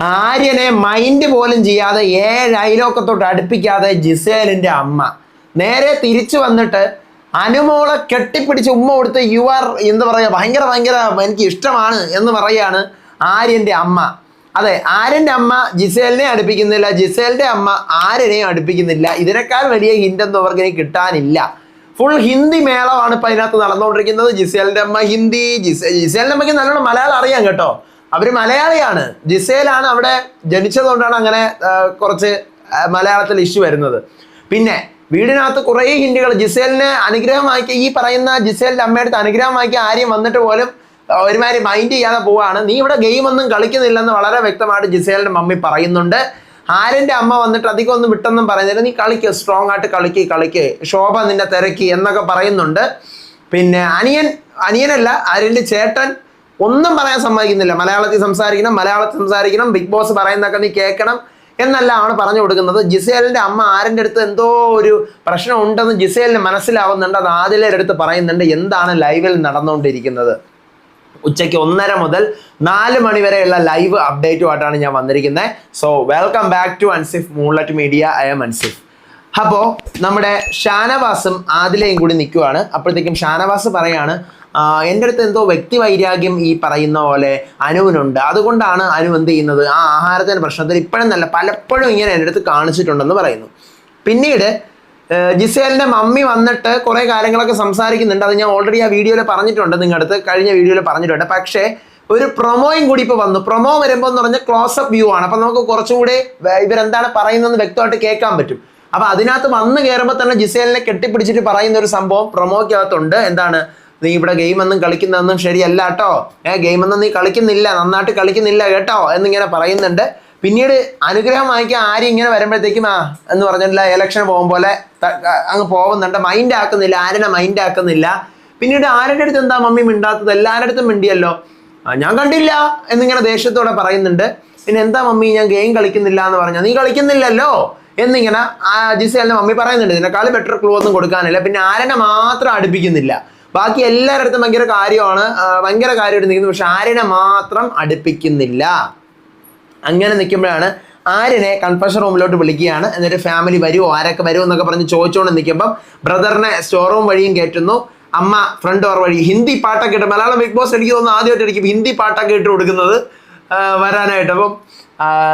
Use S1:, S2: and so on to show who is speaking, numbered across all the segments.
S1: ആര്യനെ mind പോലും ചെയ്യാതെ ഏഴ് അയലോക്കത്തോട്ട് അടുപ്പിക്കാതെ ജിസേലിന്റെ അമ്മ. നേരെ തിരിച്ചു വന്നിട്ട് അനുമോളെ കെട്ടിപ്പിടിച്ച് ഉമ്മ കൊടുത്ത് യു ആർ എന്താ പറയുക ഭയങ്കര ഭയങ്കര എനിക്ക് ഇഷ്ടമാണ് എന്ന് പറയുകയാണ് ആര്യന്റെ അമ്മ. അതെ ആര്യന്റെ അമ്മ ജിസേലിനെ അടുപ്പിക്കുന്നില്ല. ജിസേലിന്റെ അമ്മ ആര്യനെയും അടുപ്പിക്കുന്നില്ല. ഇതിനേക്കാൾ വലിയ ഹിൻഡൊന്നും അവർക്ക് കിട്ടാനില്ല. ഫുൾ ഹിന്ദി മേളമാണ് ഇപ്പം അതിനകത്ത് നടന്നുകൊണ്ടിരിക്കുന്നത്. ജിസേലിന്റെ അമ്മ ഹിന്ദി ജിസേ ജിസേലിന്റെ അമ്മയ്ക്ക് നല്ലോണം മലയാളം അറിയാം കേട്ടോ. അവർ മലയാളിയാണ്. ജിസേലാണ് അവിടെ ജനിച്ചതുകൊണ്ടാണ് അങ്ങനെ കുറച്ച് മലയാളത്തിൽ ഇഷ്യൂ വരുന്നത്. പിന്നെ വീടിനകത്ത് കുറേ ഹിന്ദികൾ ജിസേലിനെ അനുഗ്രഹം ഈ പറയുന്ന ജിസേലിന്റെ അമ്മയുടെ അനുഗ്രഹം ആരെയും വന്നിട്ട് പോലും ഒരുമാതിരി മൈൻഡ് ചെയ്യാതെ പോവാണ്. നീ ഇവിടെ ഗെയിം ഒന്നും കളിക്കുന്നില്ലെന്ന് വളരെ വ്യക്തമായിട്ട് ജിസേലിന്റെ മമ്മി പറയുന്നുണ്ട്. ആരന്റെ അമ്മ വന്നിട്ട് അധികം ഒന്നും വിട്ടെന്നും പറയുന്നില്ല നീ കളിക്ക് സ്ട്രോങ് ആയിട്ട് കളിക്ക് കളിക്ക് ശോഭ നിന്നെ തിരക്കി എന്നൊക്കെ പറയുന്നുണ്ട്. പിന്നെ അനിയൻ അനിയനല്ല ആര്യന്റെ ചേട്ടൻ ഒന്നും പറയാൻ സമ്മതിക്കുന്നില്ല. മലയാളത്തിൽ സംസാരിക്കണം മലയാളത്തിൽ സംസാരിക്കണം ബിഗ് ബോസ് പറയുന്നതൊക്കെ നീ കേൾക്കണം എന്നല്ല ആണ് പറഞ്ഞു കൊടുക്കുന്നത്. ജിസേലിന്റെ അമ്മ ആരന്റെ അടുത്ത് എന്തോ ഒരു പ്രശ്നം ഉണ്ടെന്ന് ജിസേലിന് മനസ്സിലാവുന്നുണ്ട്. അത് ആദിലയുടെ അടുത്ത് പറയുന്നുണ്ട്. എന്താണ് ലൈവിൽ നടന്നുകൊണ്ടിരിക്കുന്നത്? ഉച്ചയ്ക്ക് ഒന്നര മുതൽ നാല് മണി വരെയുള്ള ലൈവ് അപ്ഡേറ്റുമായിട്ടാണ് ഞാൻ വന്നിരിക്കുന്നത്. So welcome back to Ansif moonlit media I'm Ansif അപ്പോൾ നമ്മുടെ ഷാനവാസും ആദിലയും കൂടി നിൽക്കുവാണ്. അപ്പോഴത്തേക്കും ഷാനവാസ് പറയാണ് "ആ, എന്റെ അടുത്ത് എന്തോ വ്യക്തി വൈരാഗ്യം ഈ പറയുന്ന പോലെ അനുവിനുണ്ട്. അതുകൊണ്ടാണ് അനു എന്ത് ചെയ്യുന്നത്? ആ ആഹാരത്തിന്റെ പ്രശ്നത്തിൽ ഇപ്പോഴും നല്ല പലപ്പോഴും ഇങ്ങനെ എന്റെ അടുത്ത് കാണിച്ചിട്ടുണ്ടെന്ന് പറയുന്നു. പിന്നീട് ജിസേലിന്റെ മമ്മി വന്നിട്ട് കുറേ കാര്യങ്ങളൊക്കെ സംസാരിക്കുന്നുണ്ട്. അത് ഞാൻ ഓൾറെഡി ആ വീഡിയോയിൽ പറഞ്ഞിട്ടുണ്ട്. നിങ്ങളുടെ അടുത്ത് കഴിഞ്ഞ വീഡിയോയിൽ പറഞ്ഞിട്ടുണ്ട്. പക്ഷേ ഒരു പ്രൊമോയും കൂടി ഇപ്പോൾ വന്നു. പ്രൊമോ വരുമ്പോൾ എന്ന് പറഞ്ഞാൽ ക്ലോസപ്പ് വ്യൂ ആണ്. അപ്പോൾ നമുക്ക് കുറച്ചുകൂടി ഇവരെന്താണ് പറയുന്നതെന്ന് വ്യക്തമായിട്ട് കേൾക്കാൻ പറ്റും. അപ്പം അതിനകത്ത് വന്ന് കയറുമ്പോൾ തന്നെ ജിസേലിനെ കെട്ടിപ്പിടിച്ചിട്ട് പറയുന്ന ഒരു സംഭവം പ്രൊമോയ്ക്കകത്തുണ്ട്. എന്താണ്? നീ ഇവിടെ ഗെയിം ഒന്നും കളിക്കുന്നതൊന്നും ശരിയല്ല കേട്ടോ. ഏ ഗെയിമൊന്നും നീ കളിക്കുന്നില്ല നന്നായിട്ട് കളിക്കുന്നില്ല കേട്ടോ എന്നിങ്ങനെ പറയുന്നുണ്ട്. പിന്നീട് അനുഗ്രഹം വാങ്ങിക്കാൻ ആരും ഇങ്ങനെ വരുമ്പോഴത്തേക്കും ആ എന്ന് പറഞ്ഞിട്ടില്ല ഇലക്ഷൻ പോകും പോലെ അങ്ങ് പോകുന്നുണ്ട്. മൈൻഡ് ആക്കുന്നില്ല ആരനെ മൈൻഡ് ആക്കുന്നില്ല. പിന്നീട് ആരുടെ അടുത്ത് എന്താ മമ്മി മിണ്ടാത്തത്? എല്ലാവരുടെ അടുത്തും മിണ്ടിയല്ലോ. ഞാൻ കണ്ടില്ല എന്നിങ്ങനെ ദേഷ്യത്തോടെ പറയുന്നുണ്ട്. പിന്നെ എന്താ മമ്മി ഞാൻ ഗെയിം കളിക്കുന്നില്ല എന്ന് പറഞ്ഞാൽ നീ കളിക്കുന്നില്ലല്ലോ എന്നിങ്ങനെ ആ ജിസേലിന്റെ മമ്മി പറയുന്നുണ്ട് ഇതിനേക്കാൾ ബെറ്റർ ക്ലൂ ഒന്നും കൊടുക്കാനില്ല. പിന്നെ ആരനെ മാത്രം അടുപ്പിക്കുന്നില്ല. ബാക്കി എല്ലാവരുടെ ഭയങ്കര കാര്യമാണ്. ഭയങ്കര കാര്യമായിട്ട് നിൽക്കുന്നത് പക്ഷെ ആര്യനെ മാത്രം അടുപ്പിക്കുന്നില്ല. അങ്ങനെ നിൽക്കുമ്പോഴാണ് ആര്യനെ കൺഫഷൻ റൂമിലോട്ട് വിളിക്കുകയാണ്. എന്നിട്ട് ഫാമിലി വരുമോ ആരൊക്കെ വരുമോ എന്നൊക്കെ പറഞ്ഞ് ചോദിച്ചുകൊണ്ട് നിൽക്കുമ്പം ബ്രദറിനെ സ്റ്റോർ റൂം വഴിയും കയറ്റുന്നു അമ്മ ഫ്രണ്ട് ഡോർ വഴി ഹിന്ദി പാട്ടൊക്കെ ഇട്ട് മലയാളം ബിഗ് ബോസ് എനിക്ക് തോന്നുന്നു ആദ്യമായിട്ട് ഹിന്ദി പാട്ടൊക്കെ ഇട്ട് കൊടുക്കുന്നത്. വരാനായിട്ട്. അപ്പം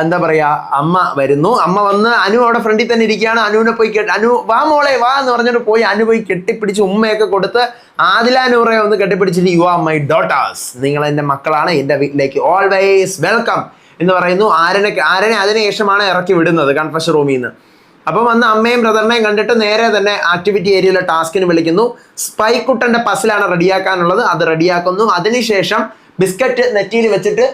S1: എന്താ പറയാ അമ്മ വരുന്നു. അമ്മ വന്ന് അനു അവിടെ ഫ്രണ്ടിൽ തന്നെ ഇരിക്കുകയാണ്. അനുവിനെ പോയി കെട്ടി അനു വാ മോളെ വാ എന്ന് പറഞ്ഞിട്ട് പോയി അനു പോയി കെട്ടിപ്പിടിച്ച് ഉമ്മയൊക്കെ കൊടുത്ത് ആദില നൂറെ ഒന്ന് കെട്ടിപ്പിടിച്ചിട്ട് യു ആർ മൈ ഡോട്ടേഴ്സ് നിങ്ങൾ എന്റെ മക്കളാണ്. എന്റെ വീട്ടിലേക്ക് ഓൾവേസ് വെൽക്കം എന്ന് പറയുന്നു. ആരനെ ആരനെ അതിനുശേഷമാണ് ഇറക്കി വിടുന്നത് കൺഫഷൻ റൂമിൽ നിന്ന്. അപ്പം വന്ന് അമ്മയും ബ്രദറിനെയും കണ്ടിട്ട് നേരെ തന്നെ ആക്ടിവിറ്റി ഏരിയയിലെ ടാസ്കിന് വിളിക്കുന്നു. സ്പൈക്കുട്ടന്റെ പസിലാണ് റെഡിയാക്കാനുള്ളത്. അത് റെഡിയാക്കുന്നു. അതിനുശേഷം ബിസ്ക്കറ്റ് നെറ്റിയിൽ വെച്ചിട്ട്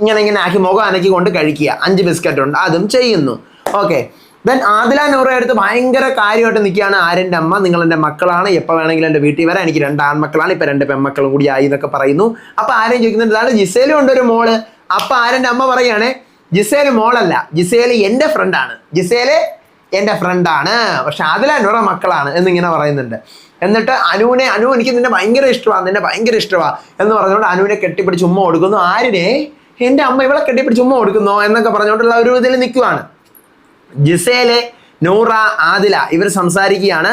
S1: ഇങ്ങനെ ഇങ്ങനെ ആക്കി മുഖം അനക്കി കൊണ്ട് കഴിക്കുക. അഞ്ച് ബിസ്ക്കറ്റ് ഉണ്ട്. അതും ചെയ്യുന്നു. ഓക്കെ ദെൻ ആദില നൂറ അടുത്ത് ഭയങ്കര കാര്യമായിട്ട് നിൽക്കുകയാണ് ആരെന്റെ അമ്മ. നിങ്ങൾ എന്റെ മക്കളാണ്. എപ്പോൾ വേണമെങ്കിലും എന്റെ വീട്ടിൽ വരാം. എനിക്ക് രണ്ട് ആൺമക്കളാണ്. ഇപ്പം രണ്ട് പെൺമക്കളും കൂടി ആയി എന്നൊക്കെ പറയുന്നു. അപ്പം ആരും ചോദിക്കുന്നുണ്ട് ഇതാണ് ജിസേലും ഉണ്ട് ഒരു മോൾ? അപ്പം ആരെന്റെ അമ്മ പറയുകയാണേ ജിസേൽ മോളല്ല. ജിസേൽ എന്റെ ഫ്രണ്ടാണ് ജിസേൽ എന്റെ ഫ്രണ്ടാണ് പക്ഷെ ആദില നൂറ മക്കളാണ്. എന്നിങ്ങനെ പറയുന്നുണ്ട്. എന്നിട്ട് അനുവിനെ അനു എനിക്ക് നിന്നെ ഭയങ്കര ഇഷ്ടമാണ് നിന്നെ ഭയങ്കര ഇഷ്ടമാണ് എന്ന് പറഞ്ഞുകൊണ്ട് അനുവിനെ കെട്ടിപ്പിടിച്ച് ഉമ്മ കൊടുക്കുന്നു. ആരിനെ എന്റെ അമ്മ ഇവളെ കെട്ടിപ്പിടിച്ച് ഉമ്മ കൊടുക്കുന്നോ എന്നൊക്കെ പറഞ്ഞുകൊണ്ടുള്ള ഒരു ഇതിൽ നിൽക്കുവാണ് ജിസേലെ നൂറ ആദില ഇവർ സംസാരിക്കുകയാണ്.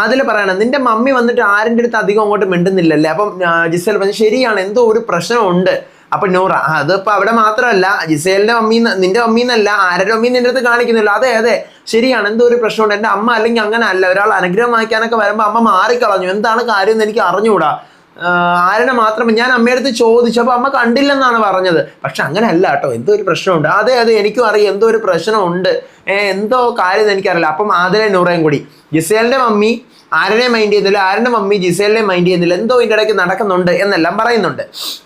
S1: ആദില പറയണം നിന്റെ മമ്മി വന്നിട്ട് ആരിന്റെ അടുത്ത് അധികം അങ്ങോട്ട് മിണ്ടുന്നില്ലല്ലേ? അപ്പം ജിസേൽ പറഞ്ഞു ശരിയാണ് എന്തോ ഒരു പ്രശ്നമുണ്ട്. അപ്പൊ നൂറ അതിപ്പോ അവിടെ മാത്രമല്ല ജിസേലിന്റെ മമ്മി നിന്റെ മമ്മി എന്നല്ല ആരുടെ മമ്മി നിന്റെ അടുത്ത് കാണിക്കുന്നില്ല? അതെ അതെ ശരിയാണ് എന്തോ ഒരു പ്രശ്നമുണ്ട്. എന്റെ അമ്മ അല്ലെങ്കിൽ അങ്ങനെ അല്ല ഒരാൾ അനുഗ്രഹം വാങ്ങിക്കാനൊക്കെ വരുമ്പോൾ അമ്മ മാറിക്കളഞ്ഞു. എന്താണ് കാര്യം എന്ന് എനിക്ക് അറിഞ്ഞുകൂടാ? ആരുടെ മാത്രം ഞാൻ അമ്മയടുത്ത് ചോദിച്ചു. അപ്പൊ അമ്മ കണ്ടില്ലെന്നാണ് പറഞ്ഞത്. പക്ഷെ അങ്ങനെ അല്ല കേട്ടോ. എന്തോ ഒരു പ്രശ്നമുണ്ട്. അതെ അതെ എനിക്കും അറിയാം. എന്തോ ഒരു പ്രശ്നമുണ്ട്. എന്തോ കാര്യം എനിക്കറിയില്ല. അപ്പം ആദരെ നൂറയും കൂടി. ജിസേലിന്റെ മമ്മി ആരനെ മൈൻഡ് ചെയ്യുന്നില്ല. ആരുടെ മമ്മി ജിസേലിനെ മൈൻഡ് ചെയ്യുന്നില്ല. എന്തോ ഇതിന്റെ ഇടയ്ക്ക് നടക്കുന്നുണ്ട് എന്നെല്ലാം പറയുന്നുണ്ട്.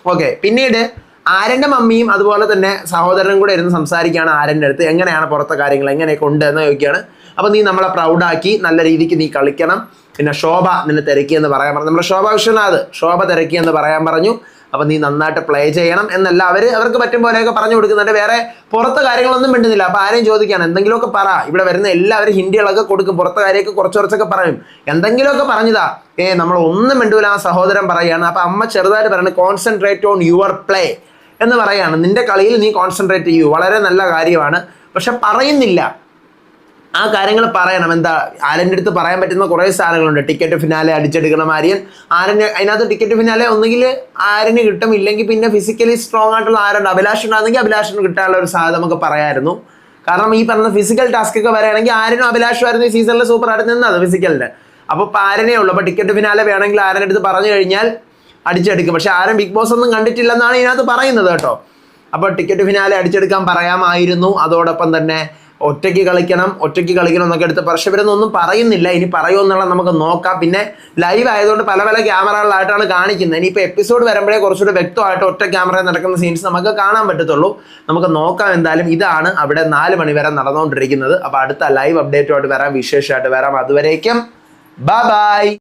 S1: ഓക്കെ പിന്നീട് ആരന്റെ മമ്മിയും അതുപോലെ തന്നെ സഹോദരനും കൂടെ ഇരുന്ന് സംസാരിക്കുകയാണ് ആരന്റെ അടുത്ത്. എങ്ങനെയാണ് പുറത്തെ കാര്യങ്ങൾ? എങ്ങനെയൊക്കെ ഉണ്ട്? എന്ന് ചോദിക്കുകയാണ്. അപ്പോൾ നീ നമ്മളെ പ്രൗഡാക്കി നല്ല രീതിക്ക് നീ കളിക്കണം. പിന്നെ ശോഭ നിന്നെ തിരക്കിയെന്ന് പറയാൻ പറഞ്ഞു. നമ്മുടെ ശോഭ വിശ്വനാഥ്. ശോഭ തിരക്കിയെന്ന് പറയാൻ പറഞ്ഞു. അപ്പം നീ നന്നായിട്ട് പ്ലേ ചെയ്യണം എന്നല്ല അവർ അവർക്ക് പറ്റും പോലെയൊക്കെ പറഞ്ഞു കൊടുക്കുന്നുണ്ട്. വേറെ പുറത്ത് കാര്യങ്ങളൊന്നും മിണ്ടുന്നില്ല. അപ്പോൾ ആരെയും ചോദിക്കുകയാണ് എന്തെങ്കിലുമൊക്കെ പറ. ഇവിടെ വരുന്ന എല്ലാവരും ഹിന്ദികളൊക്കെ കൊടുക്കും പുറത്തെ കാര്യമൊക്കെ കുറച്ച് കുറച്ചൊക്കെ പറയും. എന്തെങ്കിലുമൊക്കെ പറഞ്ഞതാ. ഏ നമ്മൾ ഒന്നും മിണ്ടൂല ആ സഹോദരൻ പറയുകയാണ്. അപ്പം അമ്മ ചെറുതായിട്ട് പറയുന്നത് കോൺസെൻട്രേറ്റ് ഓൺ യുവർ പ്ലേ എന്ന് പറയാണ് നിന്റെ കളിയിൽ നീ കോൺസെൻട്രേറ്റ് ചെയ്യൂ. വളരെ നല്ല കാര്യമാണ്. പക്ഷെ പറയുന്നില്ല. ആ കാര്യങ്ങൾ പറയണം. എന്താ ആരന്റെ അടുത്ത് പറയാൻ പറ്റുന്ന കുറേ സാധനങ്ങളുണ്ട്. ടിക്കറ്റ് ഫിനാലെ അടിച്ചെടുക്കണം ആര്യൻ ആരന് അതിനകത്ത് ടിക്കറ്റ് ഫിനാലെ ഒന്നുകിൽ ആരന് കിട്ടും. ഇല്ലെങ്കിൽ പിന്നെ ഫിസിക്കലി സ്ട്രോങ് ആയിട്ടുള്ള ആരുണ്ട്? അഭിലാഷ് ഉണ്ടാകുന്നെങ്കിൽ അഭിലാഷിന് കിട്ടാനുള്ള ഒരു സാധ്യത നമുക്ക് പറയായിരുന്നു. കാരണം ഈ പറഞ്ഞ ഫിസിക്കൽ ടാസ്ക് ഒക്കെ വരികയാണെങ്കിൽ ആരനും അഭിലാഷുമായിരുന്നു ഈ സീസണിൽ സൂപ്പർ ആയിട്ട് നിന്നത് ഫിസിക്കലിന് അപ്പോൾ ആരനേ ഉള്ളൂ. അപ്പോൾ ടിക്കറ്റ് ഫിനാലെ വേണമെങ്കിൽ ആരന്റെ അടുത്ത് പറഞ്ഞു കഴിഞ്ഞാൽ അടിച്ചെടുക്കും. പക്ഷെ ആരും ബിഗ് ബോസ് ഒന്നും കണ്ടിട്ടില്ലെന്നാണ് ഇതിനകത്ത് പറയുന്നത് കേട്ടോ. അപ്പോൾ ടിക്കറ്റ് ഫിനാലെ അടിച്ചെടുക്കാൻ പറയാമായിരുന്നു. അതോടൊപ്പം തന്നെ ഒറ്റയ്ക്ക് കളിക്കണം ഒറ്റയ്ക്ക് കളിക്കണം എന്നൊക്കെ എടുത്ത് പക്ഷെ ഇവരൊന്നും പറയുന്നില്ല. ഇനി പറയുമെന്നുള്ള നമുക്ക് നോക്കാം. പിന്നെ ലൈവ് ആയതുകൊണ്ട് പല പല ക്യാമറകളിലായിട്ടാണ് കാണിക്കുന്നത്. ഇനിയിപ്പോൾ എപ്പിസോഡ് വരുമ്പോഴേ കുറച്ചുകൂടി വ്യക്തമായിട്ട് ഒറ്റ ക്യാമറയിൽ നടക്കുന്ന സീൻസ് നമുക്ക് കാണാൻ പറ്റത്തുള്ളൂ. നമുക്ക് നോക്കാം എന്തായാലും. ഇതാണ് അവിടെ നാല് മണി വരെ നടന്നുകൊണ്ടിരിക്കുന്നത്. അപ്പോൾ അടുത്ത ലൈവ് അപ്ഡേറ്റുമായിട്ട് വരാം. വിശേഷമായിട്ട് വരാം. അതുവരേക്കും ബൈ ബൈ